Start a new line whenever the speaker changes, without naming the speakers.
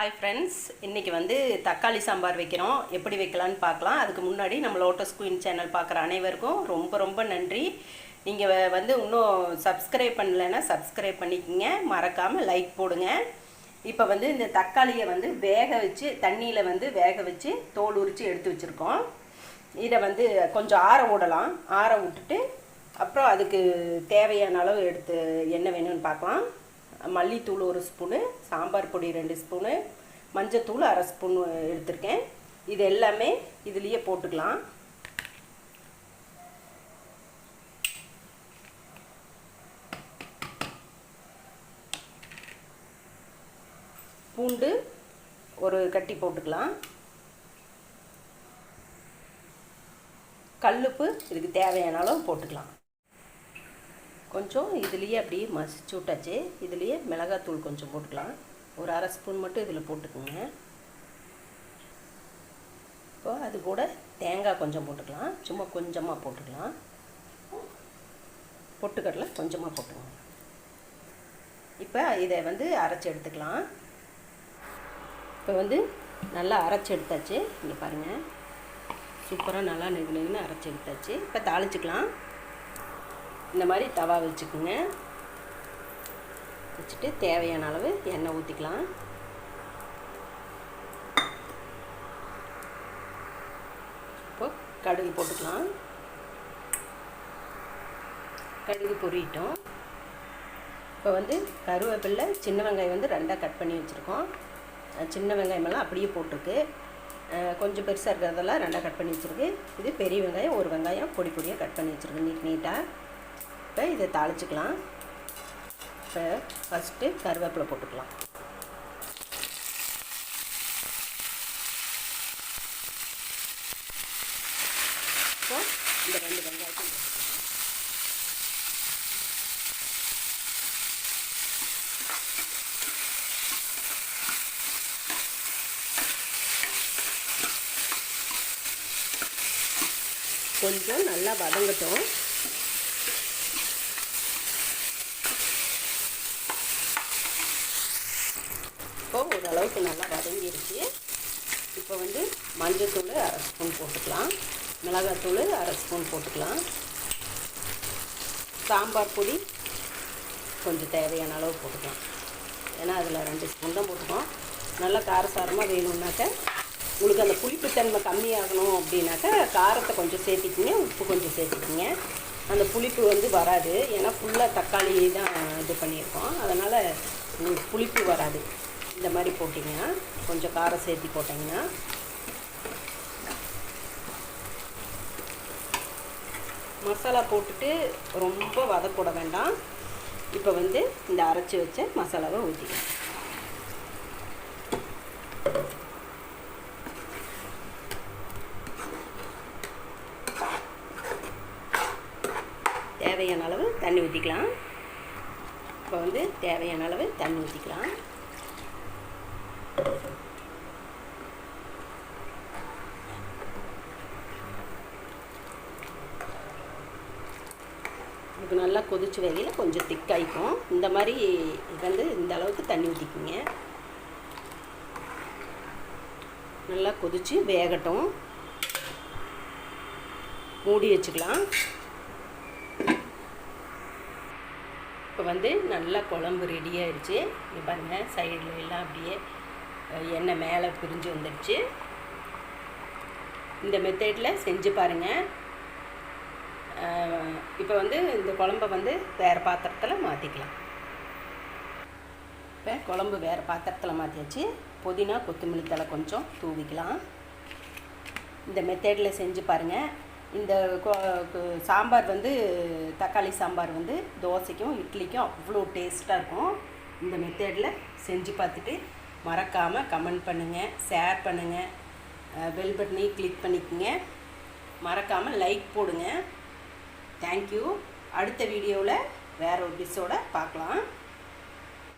Hi friends இன்றைக்கி வந்து தக்காளி சாம்பார் வைக்கிறோம். எப்படி வைக்கலான்னு பார்க்கலாம். அதுக்கு முன்னாடி நம்ம லோட்டஸ் குயின் சேனல் பார்க்குற அனைவருக்கும் ரொம்ப ரொம்ப நன்றி. நீங்கள் வந்து இன்னும் சப்ஸ்கிரைப் பண்ணலைன்னா சப்ஸ்கிரைப் பண்ணிக்கோங்க. மறக்காமல் லைக் போடுங்க. இப்போ வந்து இந்த தக்காளியை வந்து வேக வச்சு தண்ணியில் வந்து வேக வச்சு தோல் உரித்து எடுத்து வச்சுருக்கோம். இதை வந்து கொஞ்சம் ஆற விடலாம். ஆற விட்டுட்டு அப்புறம் அதுக்கு தேவையான அளவு எடுத்து என்ன வேணும்னு பார்க்கலாம். மல்லித்தூள் ஒரு ஸ்பூனு சாம்பார் பொடி ரெண்டு ஸ்பூனு மஞ்சத்தூள் அரை ஸ்பூன் எடுத்திருக்கேன். இது எல்லாமே இதுலேயே போட்டுக்கலாம். பூண்டு ஒரு கட்டி போட்டுக்கலாம். கல்லுப்பு இதுக்கு தேவையான அளவு போட்டுக்கலாம். கொஞ்சம் இதுலேயே அப்படியே மசிச்சு விட்டாச்சு. இதுலேயே மிளகாத்தூள் கொஞ்சம் போட்டுக்கலாம். ஒரு அரை ஸ்பூன் மட்டும் இதில் போட்டுக்கோங்க. இப்போ அது கூட தேங்காய் கொஞ்சம் போட்டுக்கலாம். சும்மா கொஞ்சமாக போட்டுக்கலாம். பொட்டுக்கடலை கொஞ்சமாக போட்டுக்கோங்க. இப்போ இதை வந்து அரைச்சி எடுத்துக்கலாம். இப்போ வந்து நல்லா அரைச்சி எடுத்தாச்சு. இங்கே பாருங்கள் சூப்பராக நல்லா நெகு நெகுன்னு அரைச்சி எடுத்தாச்சு. இப்போ தாளிச்சிக்கலாம். இந்த மாதிரி தவா வச்சுக்கோங்க. வச்சுட்டு தேவையான அளவு எண்ணெய் ஊற்றிக்கலாம் இப்போ கடுகு போட்டுக்கலாம். கடுகு பொறிட்டோம். இப்போ வந்து கருவேப்பில்லை சின்ன வெங்காயம் வந்து ரெண்டாக கட் பண்ணி வச்சுருக்கோம். சின்ன வெங்காயமெல்லாம் அப்படியே போட்டிருக்கு. கொஞ்சம் பெருசாக இருக்கிறதெல்லாம் ரெண்டாக கட் பண்ணி வச்சுருக்கு. இது பெரிய வெங்காயம் ஒரு வெங்காயம் பொடி பொடியாக கட் பண்ணி வச்சுருக்கு நீட் நீட்டாக இப்போ இதை தாளிச்சிக்கலாம். இப்போ ஃபஸ்ட்டு கருவேப்பிலை போட்டுக்கலாம். இப்போ இந்த ரெண்டு வெங்காயத்தையும் போட்டுக்கலாம். கொஞ்சம் நல்லா வதங்கட்டும். இப்போ ஓரளவுக்கு நல்லா வதங்கிருச்சு. இப்போ வந்து மஞ்சத்தூள் அரை ஸ்பூன் போட்டுக்கலாம். மிளகாத்தூள் அரை ஸ்பூன் போட்டுக்கலாம். சாம்பார் பொடி கொஞ்சம் தேவையான அளவு போட்டுக்கலாம். ஏன்னா அதில் ரெண்டு ஸ்பூன் தான் போட்டுக்கோம். நல்லா காரசாரமாக வேணும்னாக்க உங்களுக்கு அந்த புளிப்புத்தன்மை கம்மியாகணும் அப்படின்னாக்கா காரத்தை கொஞ்சம் சேர்த்திக்கிங்க உப்பு கொஞ்சம் சேர்த்திக்கிங்க. அந்த புளிப்பு வந்து வராது. ஏன்னா ஃபுல்லாக தக்காளி தான் இது பண்ணியிருக்கோம். அதனால் உங்களுக்கு புளிப்பு வராது. இந்த மாதிரி போட்டிங்கன்னா கொஞ்சம் காரம் சேர்த்து போட்டிங்கன்னா. மசாலா போட்டுட்டு ரொம்ப வதக்கூட வேண்டாம். இப்போ வந்து இந்த அரைச்சி வச்ச மசாலாவை ஊற்றிக்கலாம் தேவையான அளவு தண்ணி ஊற்றிக்கலாம் இப்போ வந்து தேவையான அளவு தண்ணி ஊற்றிக்கலாம் இதுக்கு நல்லா கொதிச்சு வகையில் கொஞ்சம் திக்காய்க்கும் இந்த மாதிரி வந்து இந்த அளவுக்கு தண்ணி ஊற்றிக்குங்க நல்லா கொதித்து வேகட்டும். மூடி வச்சுக்கலாம். இப்போ வந்து நல்லா குழம்பு ரெடி ஆயிடுச்சு. இங்கே பாருங்கள் சைடில் எல்லாம் அப்படியே எண்ணெய் மேலே பிரிஞ்சு வந்துடுச்சு. இந்த மெத்தடில் செஞ்சு பாருங்கள் இப்போ வந்து இந்த குழம்ப வந்து வேறு பாத்திரத்தில் மாற்றிக்கலாம் இப்போ குழம்பு வேறு பாத்திரத்தில் மாற்றியாச்சு புதினா கொத்தமல்லி தலை கொஞ்சம் தூவிக்கலாம். இந்த மெத்தடில் செஞ்சு பாருங்கள் இந்த சாம்பார் வந்து தக்காளி சாம்பார் வந்து தோசைக்கும் இட்லிக்கும் அவ்வளோ டேஸ்ட்டாக இருக்கும். இந்த மெத்தடில் செஞ்சு பார்த்துட்டு மறக்காமல் கமெண்ட் பண்ணுங்கள் ஷேர் பண்ணுங்கள் பெல் பட்டனையும் கிளிக் பண்ணிக்கோங்க. மறக்காமல் லைக் போடுங்க. தேங்க்யூ அடுத்த வீடியோவில் வேறு ஒரு டிஷ்ஷோட பார்க்கலாம்.